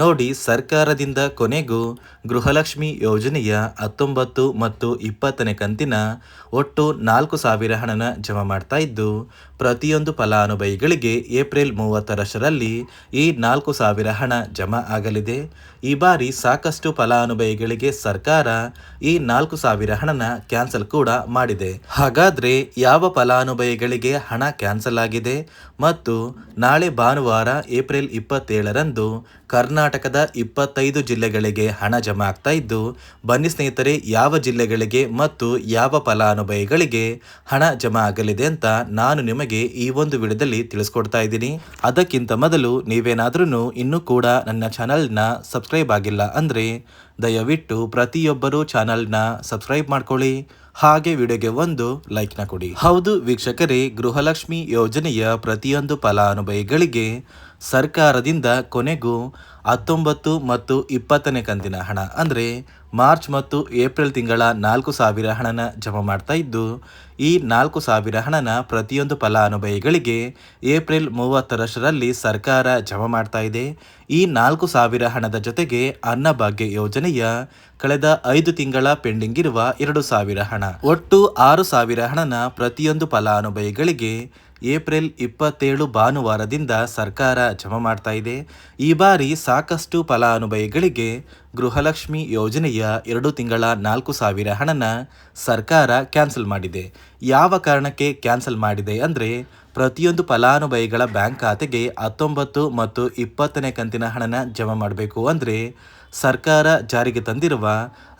ನೋಡಿ ಸರ್ಕಾರದಿಂದ ಕೊನೆಗೂ ಗೃಹಲಕ್ಷ್ಮಿ ಯೋಜನೆಯ ಹತ್ತೊಂಬತ್ತು ಮತ್ತು ಇಪ್ಪತ್ತನೇ ಕಂತಿನ ಒಟ್ಟು ನಾಲ್ಕು ಸಾವಿರ ಹಣನ ಜಮಾ ಮಾಡ್ತಾ ಇದ್ದು, ಪ್ರತಿಯೊಂದು ಫಲಾನುಭವಿಗಳಿಗೆ ಏಪ್ರಿಲ್ ಮೂವತ್ತರಷ್ಟರಲ್ಲಿ ಈ ನಾಲ್ಕು ಸಾವಿರ ಹಣ ಜಮಾ ಆಗಲಿದೆ. ಈ ಬಾರಿ ಸಾಕಷ್ಟು ಫಲಾನುಭವಿಗಳಿಗೆ ಸರ್ಕಾರ ಈ ನಾಲ್ಕು ಸಾವಿರ ಹಣನ ಕ್ಯಾನ್ಸಲ್ ಕೂಡ ಮಾಡಿದೆ. ಹಾಗಾದ್ರೆ ಯಾವ ಫಲಾನುಭವಿಗಳಿಗೆ ಹಣ ಕ್ಯಾನ್ಸಲ್ ಆಗಿದೆ? ಮತ್ತು ನಾಳೆ ಭಾನುವಾರ ಏಪ್ರಿಲ್ ಇಪ್ಪತ್ತೇಳರಂದು ಕರ್ನಾಟಕದ ಇಪ್ಪತ್ತೈದು ಜಿಲ್ಲೆಗಳಿಗೆ ಹಣ ಜಮಾ ಆಗ್ತಾ ಇದ್ದು, ಬನ್ನಿ ಸ್ನೇಹಿತರೆ, ಯಾವ ಜಿಲ್ಲೆಗಳಿಗೆ ಮತ್ತು ಯಾವ ಫಲಾನುಭವಿಗಳಿಗೆ ಹಣ ಜಮಾ ಆಗಲಿದೆ ಅಂತ ನಾನು ನಿಮಗೆ ಈ ಒಂದು ವಿಡಿಯೋದಲ್ಲಿ ತಿಳಿಸ್ಕೊಡ್ತಾ ಇದ್ದೀನಿ. ಅದಕ್ಕಿಂತ ಮೊದಲು ನೀವೇನಾದ್ರೂ ಇನ್ನೂ ಕೂಡ ನನ್ನ ಚಾನಲ್ನ ಸಬ್ಸ್ಕ್ರೈಬ್ ಆಗಿಲ್ಲ ಅಂದರೆ, ದಯವಿಟ್ಟು ಪ್ರತಿಯೊಬ್ಬರೂ ಚಾನಲ್ನ ಸಬ್ಸ್ಕ್ರೈಬ್ ಮಾಡ್ಕೊಳ್ಳಿ. ಹಾಗೆ ವಿಡಿಯೋಗೆ ಒಂದು ಲೈಕ್ನ ಕೊಡಿ. ಹೌದು, ವೀಕ್ಷಕರೇ, ಗೃಹಲಕ್ಷ್ಮಿ ಯೋಜನೆಯ ಪ್ರತಿಯೊಂದು ಫಲಾನುಭವಿಗಳಿಗೆ ಸರ್ಕಾರದಿಂದ ಕೊನೆಗೂ ಹತ್ತೊಂಬತ್ತು ಮತ್ತು ಇಪ್ಪತ್ತನೇ ಕಂತಿನ ಹಣ. ಅಂದರೆ ಮಾರ್ಚ್ ಮತ್ತು ಏಪ್ರಿಲ್ ತಿಂಗಳ ನಾಲ್ಕು ಸಾವಿರ ಹಣನ ಜಮಾ ಮಾಡ್ತಾ ಇದ್ದು, ಈ ನಾಲ್ಕು ಸಾವಿರ ಹಣನ ಪ್ರತಿಯೊಂದು ಫಲಾನುಭವಿಗಳಿಗೆ ಏಪ್ರಿಲ್ ಮೂವತ್ತರಷ್ಟರಲ್ಲಿ ಸರ್ಕಾರ ಜಮಾ ಮಾಡ್ತಾ ಇದೆ. ಈ ನಾಲ್ಕು ಸಾವಿರ ಹಣದ ಜೊತೆಗೆ ಅನ್ನಭಾಗ್ಯ ಯೋಜನೆಯ ಕಳೆದ ಐದು ತಿಂಗಳ ಪೆಂಡಿಂಗ್ ಇರುವ ಎರಡು ಸಾವಿರ ಹಣ. ಒಟ್ಟು ಆರು ಸಾವಿರ ಹಣನ ಪ್ರತಿಯೊಂದು ಫಲಾನುಭವಿಗಳಿಗೆ ಏಪ್ರಿಲ್ ಇಪ್ಪತ್ತೇಳು ಭಾನುವಾರದಿಂದ ಸರ್ಕಾರ ಜಮಾ ಮಾಡ್ತಾ ಇದೆ. ಈ ಬಾರಿ ಸಾಕಷ್ಟು ಫಲಾನುಭವಿಗಳಿಗೆ ಗೃಹಲಕ್ಷ್ಮಿ ಯೋಜನೆಯ ಎರಡು ತಿಂಗಳ ನಾಲ್ಕು ಸಾವಿರ ಹಣನ ಸರ್ಕಾರ ಕ್ಯಾನ್ಸಲ್ ಮಾಡಿದೆ. ಯಾವ ಕಾರಣಕ್ಕೆ ಕ್ಯಾನ್ಸಲ್ ಮಾಡಿದೆ ಅಂದರೆ, ಪ್ರತಿಯೊಂದು ಫಲಾನುಭವಿಗಳ ಬ್ಯಾಂಕ್ ಖಾತೆಗೆ ಹತ್ತೊಂಬತ್ತು ಮತ್ತು ಇಪ್ಪತ್ತನೇ ಕಂತಿನ ಹಣನ ಜಮಾ ಮಾಡಬೇಕು ಅಂದರೆ, ಸರ್ಕಾರ ಜಾರಿಗೆ ತಂದಿರುವ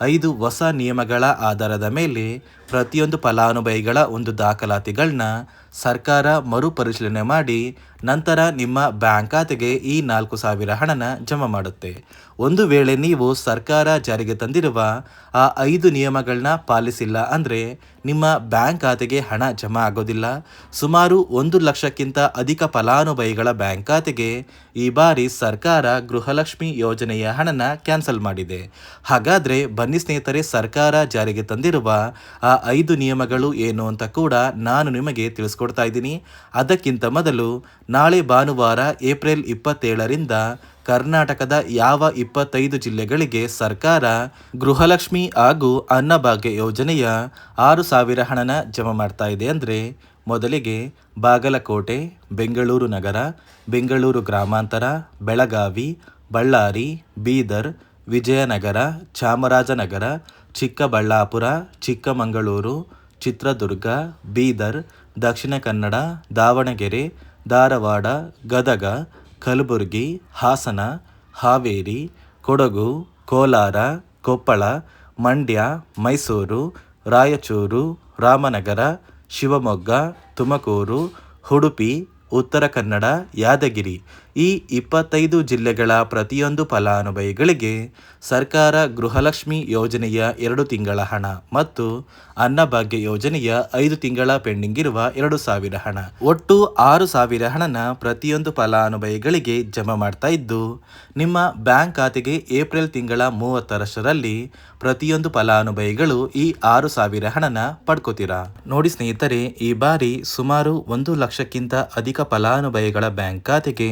ಐದು ಹೊಸ ನಿಯಮಗಳ ಆಧಾರದ ಮೇಲೆ ಪ್ರತಿಯೊಂದು ಫಲಾನುಭವಿಗಳ ಒಂದು ದಾಖಲಾತಿಗಳನ್ನ ಸರ್ಕಾರ ಮರುಪರಿಶೀಲನೆ ಮಾಡಿ ನಂತರ ನಿಮ್ಮ ಬ್ಯಾಂಕ್ ಖಾತೆಗೆ ಈ ನಾಲ್ಕು ಸಾವಿರ ಹಣನ ಜಮಾ ಮಾಡುತ್ತೆ. ಒಂದು ವೇಳೆ ನೀವು ಸರ್ಕಾರ ಜಾರಿಗೆ ತಂದಿರುವ ಆ ಐದು ನಿಯಮಗಳನ್ನ ಪಾಲಿಸಿಲ್ಲ ಅಂದರೆ ನಿಮ್ಮ ಬ್ಯಾಂಕ್ ಖಾತೆಗೆ ಹಣ ಜಮಾ ಆಗೋದಿಲ್ಲ. ಸುಮಾರು ಒಂದು ಲಕ್ಷಕ್ಕಿಂತ ಅಧಿಕ ಫಲಾನುಭವಿಗಳ ಬ್ಯಾಂಕ್ ಖಾತೆಗೆ ಈ ಬಾರಿ ಸರ್ಕಾರ ಗೃಹಲಕ್ಷ್ಮಿ ಯೋಜನೆಯ ಹಣನ ಕ್ಯಾನ್ಸಲ್ ಮಾಡಿದೆ. ಹಾಗಾದರೆ ಬನ್ನಿ ಸ್ನೇಹಿತರೆ, ಸರ್ಕಾರ ಜಾರಿಗೆ ತಂದಿರುವ ಆ ಐದು ನಿಯಮಗಳು ಏನು ಅಂತ ಕೂಡ ನಾನು ನಿಮಗೆ ತಿಳಿಸ್ಕೊಡ್ತಾ ಇದ್ದೀನಿ. ಅದಕ್ಕಿಂತ ಮೊದಲು ನಾಳೆ ಭಾನುವಾರ, ಏಪ್ರಿಲ್ ಇಪ್ಪತ್ತೇಳರಿಂದ ಕರ್ನಾಟಕದ ಯಾವ ಇಪ್ಪತ್ತೈದು ಜಿಲ್ಲೆಗಳಿಗೆ ಸರ್ಕಾರ ಗೃಹಲಕ್ಷ್ಮಿ ಹಾಗೂ ಅನ್ನಭಾಗ್ಯ ಯೋಜನೆಯ ಆರು ಸಾವಿರ ಹಣನ ಜಮಾ ಮಾಡ್ತಾ ಇದೆ ಅಂದರೆ ಮೊದಲಿಗೆ ಬಾಗಲಕೋಟೆ, ಬೆಂಗಳೂರು ನಗರ, ಬೆಂಗಳೂರು ಗ್ರಾಮಾಂತರ, ಬೆಳಗಾವಿ, ಬಳ್ಳಾರಿ, ಬೀದರ್, ವಿಜಯನಗರ, ಚಾಮರಾಜನಗರ, ಚಿಕ್ಕಬಳ್ಳಾಪುರ, ಚಿಕ್ಕಮಗಳೂರು, ಚಿತ್ರದುರ್ಗ, ಬೀದರ್, ದಕ್ಷಿಣ ಕನ್ನಡ, ದಾವಣಗೆರೆ ಧಾರವಾಡ, ಗದಗ, ಕಲಬುರಗಿ, ಹಾಸನ, ಹಾವೇರಿ, ಕೊಡಗು, ಕೋಲಾರ, ಕೊಪ್ಪಳ, ಮಂಡ್ಯ, ಮೈಸೂರು, ರಾಯಚೂರು, ರಾಮನಗರ, ಶಿವಮೊಗ್ಗ, ತುಮಕೂರು, ಉಡುಪಿ, ಉತ್ತರ ಕನ್ನಡ, ಯಾದಗಿರಿ. ಈ ಇಪ್ಪತ್ತೈದು ಜಿಲ್ಲೆಗಳ ಪ್ರತಿಯೊಂದು ಫಲಾನುಭವಿಗಳಿಗೆ ಸರ್ಕಾರ ಗೃಹಲಕ್ಷ್ಮಿ ಯೋಜನೆಯ ಎರಡು ತಿಂಗಳ ಹಣ ಮತ್ತು ಅನ್ನಭಾಗ್ಯ ಯೋಜನೆಯ ಐದು ತಿಂಗಳ ಪೆಂಡಿಂಗ್ ಇರುವ ಎರಡು ಸಾವಿರ ಹಣ. ಒಟ್ಟು ಆರು ಸಾವಿರ ಹಣನ ಪ್ರತಿಯೊಂದು ಫಲಾನುಭವಿಗಳಿಗೆ ಜಮಾ ಮಾಡ್ತಾ ಇದ್ದು, ನಿಮ್ಮ ಬ್ಯಾಂಕ್ ಖಾತೆಗೆ ಏಪ್ರಿಲ್ ತಿಂಗಳ ಮೂವತ್ತರಷ್ಟರಲ್ಲಿ ಪ್ರತಿಯೊಂದು ಫಲಾನುಭವಿಗಳು ಈ ಆರು ಸಾವಿರ ಹಣನ ಪಡ್ಕೋತೀರಾ? ನೋಡಿ ಸ್ನೇಹಿತರೆ, ಈ ಬಾರಿ ಸುಮಾರು ಒಂದು ಲಕ್ಷಕ್ಕಿಂತ ಅಧಿಕ ಫಲಾನುಭವಿಗಳ ಬ್ಯಾಂಕ್ ಖಾತೆಗೆ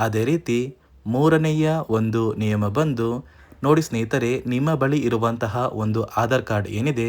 ಅದೇ ರೀತಿ ಮೂರನೆಯ ಒಂದು ನಿಯಮ ಬಂದು, ನೋಡಿ ಸ್ನೇಹಿತರೆ, ನಿಮ್ಮ ಬಳಿ ಇರುವಂತಹ ಒಂದು ಆಧಾರ್ ಕಾರ್ಡ್ ಏನಿದೆ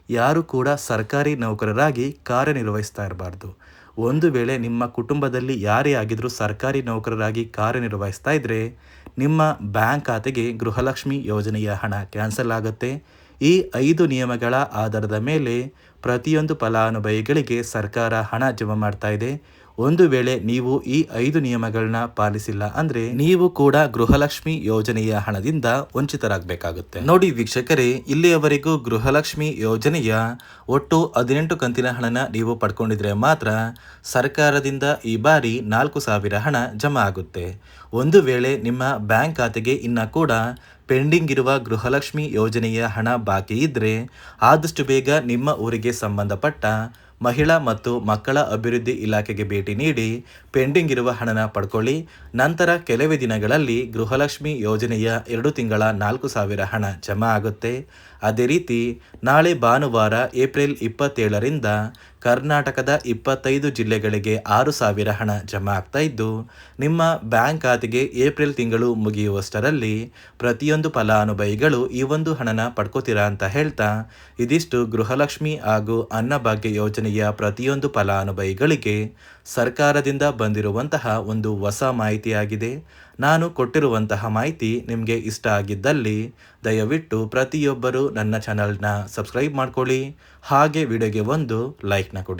ಯಾರು ಕೂಡ ಸರ್ಕಾರಿ ನೌಕರರಾಗಿ ಕಾರ್ಯನಿರ್ವಹಿಸ್ತಾ ಇರಬಾರ್ದು. ಒಂದು ವೇಳೆ ನಿಮ್ಮ ಕುಟುಂಬದಲ್ಲಿ ಯಾರೇ ಆಗಿದ್ದರೂ ಸರ್ಕಾರಿ ನೌಕರರಾಗಿ ಕಾರ್ಯನಿರ್ವಹಿಸ್ತಾ ಇದ್ದರೆ ನಿಮ್ಮ ಬ್ಯಾಂಕ್ ಖಾತೆಗೆ ಗೃಹಲಕ್ಷ್ಮಿ ಯೋಜನೆಯ ಹಣ ಕ್ಯಾನ್ಸಲ್ ಆಗುತ್ತೆ. ಈ ಐದು ನಿಯಮಗಳ ಆಧಾರದ ಮೇಲೆ ಪ್ರತಿಯೊಂದು ಫಲಾನುಭವಿಗಳಿಗೆ ಸರ್ಕಾರ ಹಣ ಜಮಾ ಮಾಡ್ತಾ ಇದೆ. ಒಂದು ವೇಳೆ ನೀವು ಈ ಐದು ನಿಯಮಗಳನ್ನ ಪಾಲಿಸಿಲ್ಲ ಅಂದ್ರೆ ನೀವು ಕೂಡ ಗೃಹಲಕ್ಷ್ಮಿ ಯೋಜನೆಯ ಹಣದಿಂದ ವಂಚಿತರಾಗಬೇಕಾಗುತ್ತೆ. ನೋಡಿ ವೀಕ್ಷಕರೇ, ಇಲ್ಲಿಯವರೆಗೂ ಗೃಹಲಕ್ಷ್ಮಿ ಯೋಜನೆಯ ಒಟ್ಟು ಹದಿನೆಂಟು ಕಂತಿನ ಹಣನ ನೀವು ಪಡ್ಕೊಂಡಿದ್ರೆ ಮಾತ್ರ ಸರ್ಕಾರದಿಂದ ಈ ಬಾರಿ ನಾಲ್ಕು ಸಾವಿರ ಹಣ ಜಮಾ ಆಗುತ್ತೆ. ಒಂದು ವೇಳೆ ನಿಮ್ಮ ಬ್ಯಾಂಕ್ ಖಾತೆಗೆ ಇನ್ನ ಕೂಡ ಪೆಂಡಿಂಗ್ ಇರುವ ಗೃಹಲಕ್ಷ್ಮಿ ಯೋಜನೆಯ ಹಣ ಬಾಕಿ ಇದ್ದರೆ ಆದಷ್ಟು ಬೇಗ ನಿಮ್ಮ ಊರಿಗೆ ಸಂಬಂಧಪಟ್ಟ ಮಹಿಳಾ ಮತ್ತು ಮಕ್ಕಳ ಅಭಿವೃದ್ಧಿ ಇಲಾಖೆಗೆ ಭೇಟಿ ನೀಡಿ ಪೆಂಡಿಂಗ್ ಇರುವ ಹಣನ ಪಡ್ಕೊಳ್ಳಿ. ನಂತರ ಕೆಲವೇ ದಿನಗಳಲ್ಲಿ ಗೃಹಲಕ್ಷ್ಮಿ ಯೋಜನೆಯ ಎರಡು ತಿಂಗಳ ನಾಲ್ಕು ಸಾವಿರ ಹಣ ಜಮಾ ಆಗುತ್ತೆ. ಅದೇ ರೀತಿ ನಾಳೆ ಭಾನುವಾರ ಏಪ್ರಿಲ್ ಇಪ್ಪತ್ತೇಳರಿಂದ ಕರ್ನಾಟಕದ ಇಪ್ಪತ್ತೈದು ಜಿಲ್ಲೆಗಳಿಗೆ ಆರು ಸಾವಿರ ಹಣ ಜಮಾ ಆಗ್ತಾ ಇದ್ದು, ನಿಮ್ಮ ಬ್ಯಾಂಕ್ ಖಾತೆಗೆ ಏಪ್ರಿಲ್ ತಿಂಗಳು ಮುಗಿಯುವಷ್ಟರಲ್ಲಿ ಪ್ರತಿಯೊಂದು ಫಲಾನುಭವಿಗಳು ಈ ಒಂದು ಹಣನ ಪಡ್ಕೋತೀರಾ ಅಂತ ಹೇಳ್ತಾ, ಇದಿಷ್ಟು ಗೃಹಲಕ್ಷ್ಮಿ ಹಾಗೂ ಅನ್ನಭಾಗ್ಯ ಯೋಜನೆಯ ಪ್ರತಿಯೊಂದು ಫಲಾನುಭವಿಗಳಿಗೆ ಸರ್ಕಾರದಿಂದ ಬಂದಿರುವಂತಹ ಒಂದು ಹೊಸ ಮಾಹಿತಿಯಾಗಿದೆ. ನಾನು ಕೊಟ್ಟಿರುವಂತಹ ಮಾಹಿತಿ ನಿಮಗೆ ಇಷ್ಟ ಆಗಿದ್ದಲ್ಲಿ ದಯವಿಟ್ಟು ಪ್ರತಿಯೊಬ್ಬರು ನನ್ನ ಚಾನಲ್ನ ಸಬ್ಸ್ಕ್ರೈಬ್ ಮಾಡ್ಕೊಳ್ಳಿ. ಹಾಗೆ ವಿಡಿಯೋಗೆ ಒಂದು ಲೈಕ್ನ ಕೊಡಿ